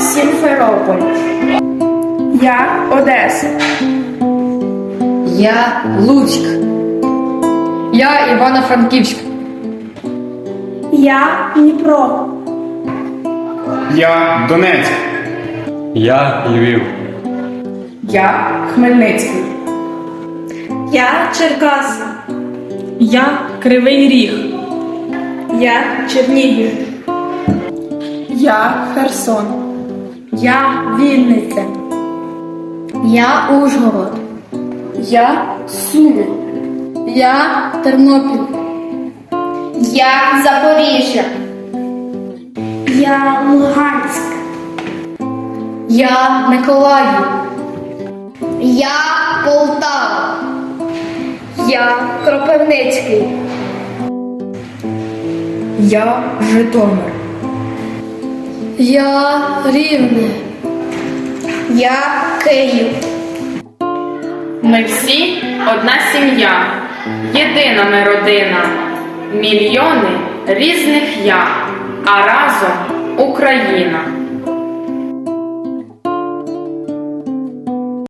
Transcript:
Сімферополь. Я Одеса. Я Луцьк. Я Івано-Франківськ. Я Дніпро. Я Донецьк. Я Львів. Я Хмельницький. Я Черкаси. Я Кривий Ріг. Я Чернігів. Я Херсон. Я Вінниця. Я Ужгород. Я Суми. Я Тернопіль. Я Запоріжжя. Я Луганськ. Я Миколаїв. Я Полтава. Я Кропивницький. Я Житомир. Я Рівне. Я Київ. Ми всі одна сім'я, єдина ми родина, мільйони різних я, а разом Україна.